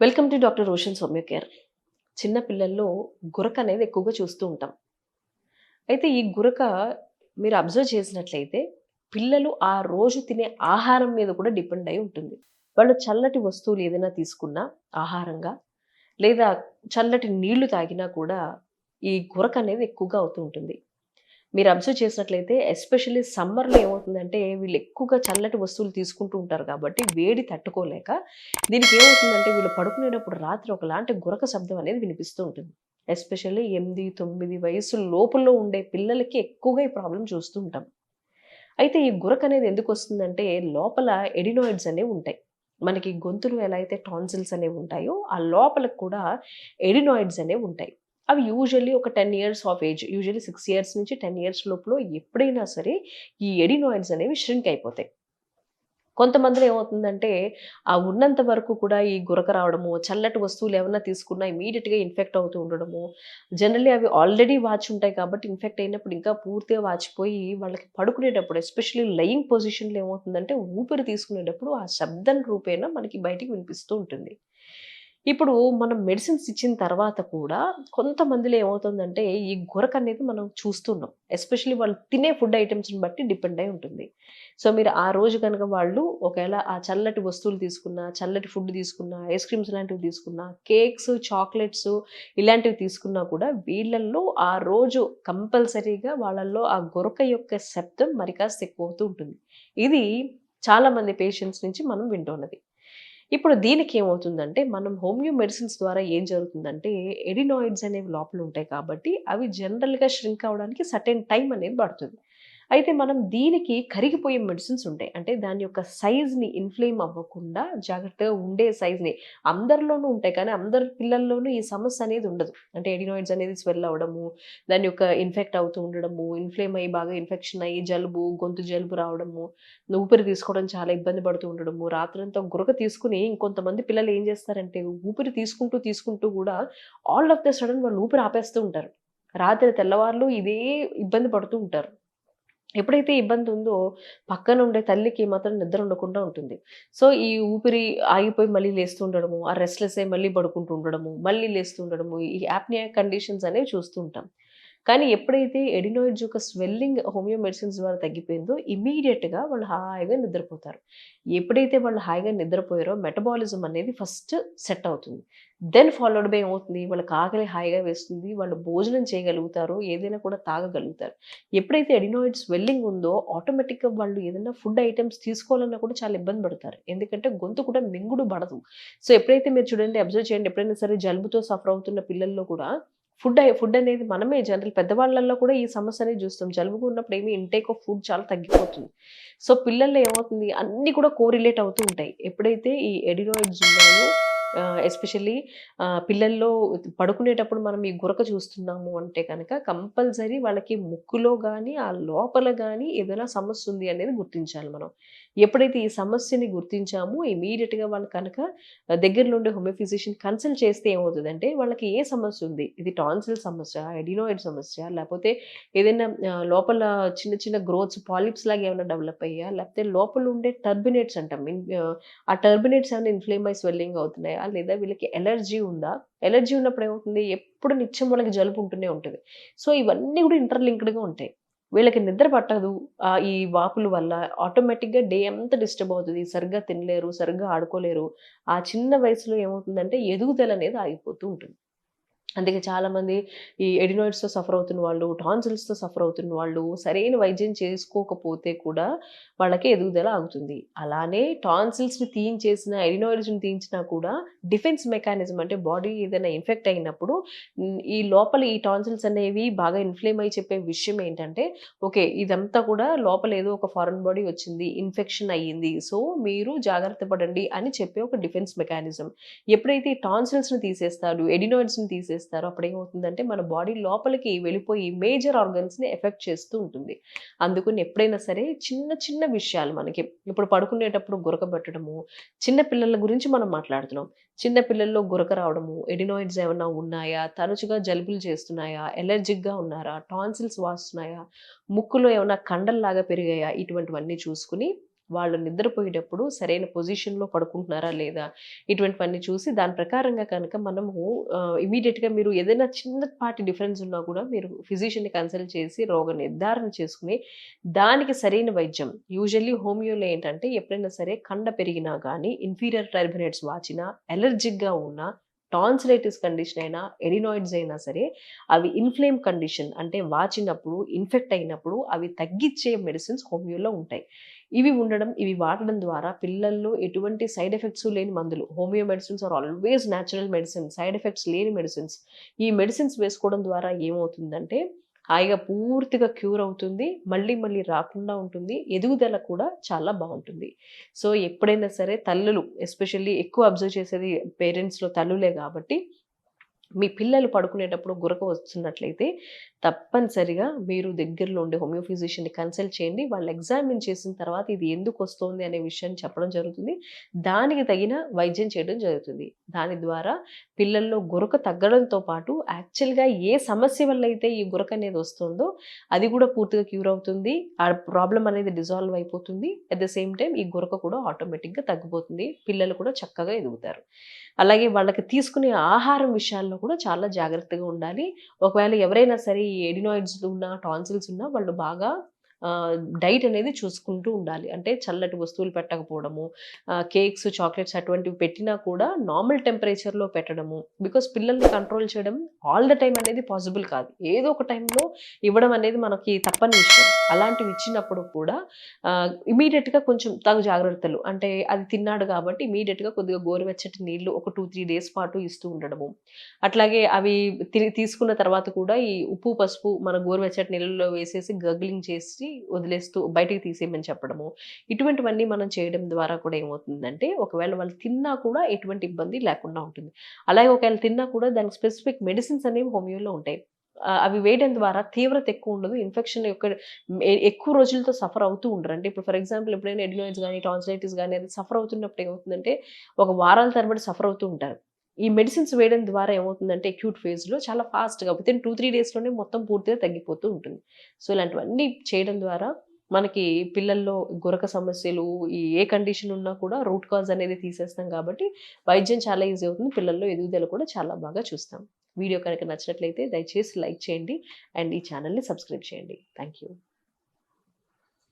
Welcome to doctor Roshan Soumya care చిన్నపిల్లల్లో గురక అనేది ఎక్కువగా చూస్తూ ఉంటాం. అయితే ఈ గురక మీరు అబ్జర్వ్ చేసినట్లయితే పిల్లలు ఆ రోజు తినే ఆహారం మీద కూడా డిపెండ్ అయి ఉంటుంది. వాళ్ళు చల్లటి వస్తువులు ఏదైనా తీసుకున్నా ఆహారంగా లేదా చల్లటి నీళ్ళు తాగినా కూడా ఈ గురక అనేది ఎక్కువగా అవుతూ ఉంటుంది. మీరు అబ్జర్వ్ చేసినట్లయితే ఎస్పెషల్లీ సమ్మర్లో ఏమవుతుందంటే వీళ్ళు ఎక్కువగా చల్లటి వస్తువులు తీసుకుంటూ ఉంటారు కాబట్టి వేడి తట్టుకోలేక దీనికి ఏమవుతుందంటే వీళ్ళు పడుకునేటప్పుడు రాత్రి ఒకలాంటి గురక శబ్దం అనేది వినిపిస్తూ ఉంటుంది. ఎస్పెషల్లీ ఎనిమిది తొమ్మిది వయసు లోపల ఉండే పిల్లలకి ఎక్కువగా ఈ ప్రాబ్లం చూస్తూ ఉంటాం. అయితే ఈ గురక అనేది ఎందుకు వస్తుందంటే లోపల ఎడినాయిడ్స్ అనేవి ఉంటాయి. మనకి గొంతులు ఎలా అయితే టాన్సిల్స్ అనేవి ఉంటాయో ఆ లోపలకు కూడా ఎడినాయిడ్స్ అనేవి ఉంటాయి. అవి యూజువల్లీ ఒక ten years of age usually six years నుంచి టెన్ ఇయర్స్ లోపల ఎప్పుడైనా సరే ఈ ఎడినాయిడ్స్ అనేవి ష్రింక్ అయిపోతాయి. కొంతమందిలో ఏమవుతుందంటే ఆ ఉన్నంత వరకు కూడా ఈ గురక రావడము చల్లటి వస్తువులు ఏమన్నా తీసుకున్నా ఇమీడియట్గా ఇన్ఫెక్ట్ అవుతూ ఉండడము. జనరల్లీ అవి ఆల్రెడీ వాచి ఉంటాయి కాబట్టి ఇన్ఫెక్ట్ అయినప్పుడు ఇంకా పూర్తిగా వాచిపోయి వాళ్ళకి పడుకునేటప్పుడు ఎస్పెషల్లీ లయింగ్ పొజిషన్లో ఏమవుతుందంటే ఊపిరి తీసుకునేటప్పుడు ఆ శబ్దం రూపేణ మనకి బయటికి వినిపిస్తూ ఉంటుంది. ఇప్పుడు మనం మెడిసిన్స్ ఇచ్చిన తర్వాత కూడా కొంతమందిలో ఏమవుతుందంటే ఈ గొరక అనేది మనం చూస్తున్నాం. ఎస్పెషల్లీ వాళ్ళు తినే ఫుడ్ ఐటమ్స్ని బట్టి డిపెండ్ అయి ఉంటుంది. సో మీరు ఆ రోజు కనుక వాళ్ళు ఒకవేళ ఆ చల్లటి వస్తువులు తీసుకున్నా చల్లటి ఫుడ్ తీసుకున్నా ఐస్ క్రీమ్స్ లాంటివి తీసుకున్నా కేక్స్ చాక్లెట్స్ ఇలాంటివి తీసుకున్నా కూడా వీళ్ళల్లో ఆ రోజు కంపల్సరీగా వాళ్ళల్లో ఆ గొరక యొక్క శబ్దం మరి కాస్త ఎక్కువ అవుతూ ఉంటుంది. ఇది చాలామంది పేషెంట్స్ నుంచి మనం వింటున్నది. ఇప్పుడు దీనికి ఏమవుతుందంటే మనం హోమియో మెడిసిన్స్ ద్వారా ఏం జరుగుతుందంటే ఎడినాయిడ్స్ అనేవి లోపల ఉంటాయి కాబట్టి అవి జనరల్గా ష్రింక్ అవడానికి సర్టెన్ టైం అనేది పడుతుంది. అయితే మనం దీనికి కరిగిపోయే మెడిసిన్స్ ఉంటాయి. అంటే దాని యొక్క సైజ్ని ఇన్ఫ్లేమ్ అవ్వకుండా జాగ్రత్తగా ఉండే సైజ్ని అందరిలోనూ ఉంటాయి. కానీ అందరి పిల్లల్లోనూ ఈ సమస్య అనేది ఉండదు. అంటే ఎడినాయిడ్స్ అనేది స్వెల్ అవ్వడము దాని యొక్క ఇన్ఫెక్ట్ అవుతూ ఉండడము ఇన్ఫ్లేమ్ అయ్యి బాగా ఇన్ఫెక్షన్ అయ్యి జలుబు గొంతు జలుబు రావడము ఊపిరి తీసుకోవడం చాలా ఇబ్బంది పడుతూ ఉండడము రాత్రంతా గురక తీసుకుని ఇంకొంతమంది పిల్లలు ఏం చేస్తారంటే ఊపిరి తీసుకుంటూ తీసుకుంటూ కూడా ఆల్ ఆఫ్ ద సడన్ వాళ్ళు ఊపిరి ఆపేస్తూ ఉంటారు. రాత్రి తెల్లవారులు ఇదే ఇబ్బంది పడుతూ ఉంటారు. ఎప్పుడైతే ఇబ్బంది ఉందో పక్కన ఉండే తల్లికి మాత్రం నిద్ర ఉండకుండా ఉంటుంది. సో ఈ ఊపిరి ఆగిపోయి మళ్ళీ లేస్తూ ఉండడము ఆ రెస్ట్లెస్ అయి మళ్ళీ పడుకుంటూ ఉండడము మళ్ళీ లేస్తూ ఉండడము ఈ యాప్నియా కండిషన్స్ అనేవి చూస్తూ ఉంటాం. కానీ ఎప్పుడైతే ఎడినాయిడ్స్ యొక్క స్వెల్లింగ్ హోమియో మెడిసిన్స్ ద్వారా తగ్గిపోయిందో ఇమీడియట్గా వాళ్ళు హాయిగా నిద్రపోతారు. ఎప్పుడైతే వాళ్ళు హాయిగా నిద్రపోయారో మెటబాలిజం అనేది ఫస్ట్ సెట్ అవుతుంది. దెన్ ఫాలోడ్ బై ఏమవుతుంది? వాళ్ళకి ఆకలి హాయిగా వేస్తుంది. వాళ్ళు భోజనం చేయగలుగుతారు. ఏదైనా కూడా తాగగలుగుతారు. ఎప్పుడైతే ఎడినాయిడ్ స్వెల్లింగ్ ఉందో ఆటోమేటిక్గా వాళ్ళు ఏదైనా ఫుడ్ ఐటమ్స్ తీసుకోవాలన్నా కూడా చాలా ఇబ్బంది పడతారు. ఎందుకంటే గొంతు కూడా మింగుడు పడదు. సో ఎప్పుడైతే మీరు చూడండి అబ్జర్వ్ చేయండి ఎప్పుడైనా సరే జలుబుతో సఫర్ అవుతున్న పిల్లల్లో కూడా ఫుడ్ ఫుడ్ అనేది మనమే జనరల్ పెద్దవాళ్ళల్లో కూడా ఈ సమస్య అనేది చూస్తాం. జలుబు ఉన్నప్పుడు ఏమి ఇంటేక్ ఆఫ్ ఫుడ్ చాలా తగ్గిపోతుంది. సో పిల్లల్లో ఏమవుతుంది? అన్నీ కూడా కోరిలేట్ అవుతూ ఉంటాయి. ఎప్పుడైతే ఈ ఎడినాయిడ్స్ ఉన్నాయో ఎస్పెషల్లీ పిల్లల్లో పడుకునేటప్పుడు మనం ఈ గురక చూస్తున్నాము అంటే కనుక కంపల్సరీ వాళ్ళకి ముక్కులో కానీ ఆ లోపల కానీ ఏదైనా సమస్య ఉంది అనేది గుర్తించాలి మనం. ఎప్పుడైతే ఈ సమస్యని గుర్తించామో ఇమీడియట్గా వాళ్ళు కనుక దగ్గరలో ఉండే హోమియో ఫిజిషియన్ కన్సల్ట్ చేస్తే ఏమవుతుందంటే వాళ్ళకి ఏ సమస్య ఉంది ఇది టాన్సిల్ సమస్య? ఎడినోయిడ్ సమస్య? లేకపోతే ఏదైనా లోపల చిన్న చిన్న గ్రోత్స్ పాలిప్స్ లాగా ఏమైనా డెవలప్ అయ్యా? లేకపోతే లోపల ఉండే టర్బినేట్స్ అంటాం. ఆ టర్బినేట్స్ ఏమైనా ఇన్ఫ్లేమ్ అయి స్వెల్లింగ్ అవుతున్నాయి? లేదా వీళ్ళకి ఎలర్జీ ఉందా? ఎలర్జీ ఉన్నప్పుడు ఏమవుతుంది? ఎప్పుడు నిత్యం వాళ్ళకి జలుబు ఉంటూనే ఉంటుంది. సో ఇవన్నీ కూడా ఇంటర్లింక్డ్గా ఉంటాయి. వీళ్ళకి నిద్ర పట్టదు. ఈ వాపుల వల్ల ఆటోమేటిక్గా డే అంతా డిస్టర్బ్ అవుతుంది. సరిగ్గా తినలేరు సరిగ్గా ఆడుకోలేరు. ఆ చిన్న వయసులో ఏమవుతుందంటే ఎదుగుదల అనేది ఆగిపోతూ ఉంటుంది. అందుకే చాలామంది ఈ ఎడినాయిడ్స్తో సఫర్ అవుతున్న వాళ్ళు టాన్సిల్స్తో సఫర్ అవుతున్న వాళ్ళు సరైన వైద్యం చేసుకోకపోతే కూడా వాళ్ళకి ఎదుగుదల ఆగుతుంది. అలానే టాన్సిల్స్ని తీయించేసిన ఎడినాయిడ్స్ని తీయించినా కూడా డిఫెన్స్ మెకానిజం అంటే బాడీ ఏదైనా ఇన్ఫెక్ట్ అయినప్పుడు ఈ లోపల ఈ టాన్సిల్స్ అనేవి బాగా ఇన్ఫ్లేమ్ అయి చెప్పే విషయం ఏంటంటే ఓకే ఇదంతా కూడా లోపల ఏదో ఒక ఫారెన్ బాడీ వచ్చింది ఇన్ఫెక్షన్ అయ్యింది సో మీరు జాగ్రత్త పడండి అని చెప్పే ఒక డిఫెన్స్ మెకానిజం. ఎప్పుడైతే టాన్సిల్స్ని తీసేస్తారు ఎడినాయిడ్స్ని తీసేస్తారు చేస్తారో. అప్పుడు ఏమవుతుందంటే మన బాడీ లోపలికి వెళ్ళిపోయి మేజర్ ఆర్గన్స్ని ఎఫెక్ట్ చేస్తూ ఉంటుంది. అందుకని ఎప్పుడైనా సరే చిన్న చిన్న విషయాలు మనకి ఇప్పుడు పడుకునేటప్పుడు గురక పెట్టడము చిన్న పిల్లల గురించి మనం మాట్లాడుతున్నాం. చిన్న పిల్లల్లో గురక రావడము ఎడినాయిడ్స్ ఏమైనా ఉన్నాయా? తరచుగా జలుబులు చేస్తున్నాయా? ఎలర్జిక్గా ఉన్నారా? టాన్సిల్స్ వాస్తున్నాయా? ముక్కులో ఏమైనా కండల్లాగా పెరిగాయా? ఇటువంటివన్నీ చూసుకుని వాళ్ళు నిద్రపోయేటప్పుడు సరైన పొజిషన్లో పడుకుంటున్నారా లేదా ఇటువంటివన్నీ చూసి దాని ప్రకారంగా కనుక మనము ఇమీడియట్గా మీరు ఏదైనా చిన్నపాటి డిఫరెన్స్ ఉన్నా కూడా మీరు ఫిజిషియన్ని కన్సల్ట్ చేసి రోగ నిర్ధారణ చేసుకుని దానికి సరైన వైద్యం. యూజువల్లీ హోమియోలో ఏంటంటే ఎప్పుడైనా సరే కండ పెరిగినా కానీ ఇన్ఫీరియర్ టర్బినేట్స్ వాచినా ఎలర్జిక్గా ఉన్నా టాన్సిలైటిస్ కండిషన్ అయినా ఎడినాయిడ్స్ అయినా సరే అవి ఇన్ఫ్లేమ్ కండిషన్ అంటే వాచినప్పుడు ఇన్ఫెక్ట్ అయినప్పుడు అవి తగ్గించే మెడిసిన్స్ హోమియోలో ఉంటాయి. ఇవి ఉండడం ఇవి వాడడం ద్వారా పిల్లల్లో ఎటువంటి సైడ్ ఎఫెక్ట్స్ లేని మందులు homeo medicines are always natural medicine side effects లేని మెడిసిన్స్. ఈ మెడిసిన్స్ వేసుకోవడం ద్వారా ఏమవుతుందంటే హాయిగా పూర్తిగా క్యూర్ అవుతుంది మళ్ళీ మళ్ళీ రాకుండా ఉంటుంది ఎదుగుదల కూడా చాలా బాగుంటుంది. సో ఎప్పుడైనా సరే తల్లులు ఎస్పెషల్లీ ఎక్కువ అబ్జర్వ్ చేసేది పేరెంట్స్లో తల్లులే కాబట్టి మీ పిల్లలు పడుకునేటప్పుడు గురక వస్తున్నట్లయితే తప్పనిసరిగా మీరు దగ్గరలో ఉండే హోమియో ఫిజిషియన్ని కన్సల్ట్ చేయండి. వాళ్ళు ఎగ్జామిన్ చేసిన తర్వాత ఇది ఎందుకు వస్తుంది అనే విషయాన్ని చెప్పడం జరుగుతుంది. దానికి తగిన వైద్యం చేయడం జరుగుతుంది. దాని ద్వారా పిల్లల్లో గురక తగ్గడంతో పాటు యాక్చువల్గా ఏ సమస్య వల్ల అయితే ఈ గురక అనేది వస్తుందో అది కూడా పూర్తిగా క్యూర్ అవుతుంది. ఆ ప్రాబ్లం అనేది డిజాల్వ్ అయిపోతుంది. అట్ ద సేమ్ టైం ఈ గురక కూడా ఆటోమేటిక్గా తగ్గిపోతుంది. పిల్లలు కూడా చక్కగా ఎదుగుతారు. అలాగే వాళ్ళకి తీసుకునే ఆహారం విషయాల్లో కూడా చాలా జాగ్రత్తగా ఉండాలి. ఒకవేళ ఎవరైనా సరే ఈ ఎడినాయిడ్స్ ఉన్నా టాన్సిల్స్ ఉన్నా వాళ్ళు బాగా డైట్ అనేది చూసుకుంటూ ఉండాలి. అంటే చల్లటి వస్తువులు పెట్టకపోవడము కేక్స్ చాక్లెట్స్ అటువంటివి పెట్టినా కూడా నార్మల్ టెంపరేచర్లో పెట్టడము. బికాస్ పిల్లల్ని కంట్రోల్ చేయడం ఆల్ ద టైం అనేది పాసిబుల్ కాదు. ఏదో ఒక టైంలో ఇవ్వడం అనేది మనకి తప్పని విషయం. అలాంటివి ఇచ్చినప్పుడు కూడా ఇమీడియట్గా కొంచెం తగు జాగ్రత్తలు. అంటే అది తిన్నాడు కాబట్టి ఇమీడియట్గా కొద్దిగా గోరువెచ్చటి నీళ్ళు ఒక టూ త్రీ డేస్ పాటు ఇస్తూ ఉండడము. అట్లాగే అవి తీసుకున్న తర్వాత కూడా ఈ ఉప్పు పసుపు మన గోరువెచ్చటి నీళ్ళలో వేసేసి గగ్లింగ్ చేసి వదిలేస్తూ బయటికి తీసేయమని చెప్పడము. ఇటువంటివన్నీ మనం చేయడం ద్వారా కూడా ఏమవుతుందంటే ఒకవేళ వాళ్ళు తిన్నా కూడా ఎటువంటి ఇబ్బంది లేకుండా ఉంటుంది. అలాగే ఒకవేళ తిన్నా కూడా దానికి స్పెసిఫిక్ మెడిసిన్స్ అనేవి హోమియోలో ఉంటాయి. అవి వేయడం ద్వారా తీవ్రత ఎక్కువ ఉండదు. ఇన్ఫెక్షన్ యొక్క ఎక్కువ రోజులతో సఫర్ అవుతూ ఉండరు. అంటే ఇప్పుడు ఫర్ ఎగ్జాంపుల్ ఎప్పుడైనా ఎడినోయిడ్స్ కానీ టాన్సిలైటిస్ కానీ అది సఫర్ అవుతున్నప్పుడు ఏమవుతుందంటే ఒక వారాల తరబడి సఫర్ అవుతూ ఉంటారు. ఈ మెడిసిన్స్ వేయడం ద్వారా ఏమవుతుందంటే అక్యూట్ ఫేజ్లో చాలా ఫాస్ట్గా వితిన్ టూ త్రీ డేస్లోనే మొత్తం పూర్తిగా తగ్గిపోతూ ఉంటుంది. సో ఇలాంటివన్నీ చేయడం ద్వారా మనకి పిల్లల్లో గురక సమస్యలు ఈ ఏ కండిషన్ ఉన్నా కూడా రూట్ కాజ్ అనేది తీసేస్తాం కాబట్టి వైద్యం చాలా ఈజీ అవుతుంది. పిల్లల్లో ఎదుగుదల కూడా చాలా బాగా చూస్తాం. వీడియో కనుక నచ్చినట్లయితే దయచేసి లైక్ చేయండి. అండ్ ఈ ఛానల్ని సబ్స్క్రైబ్ చేయండి. Thank you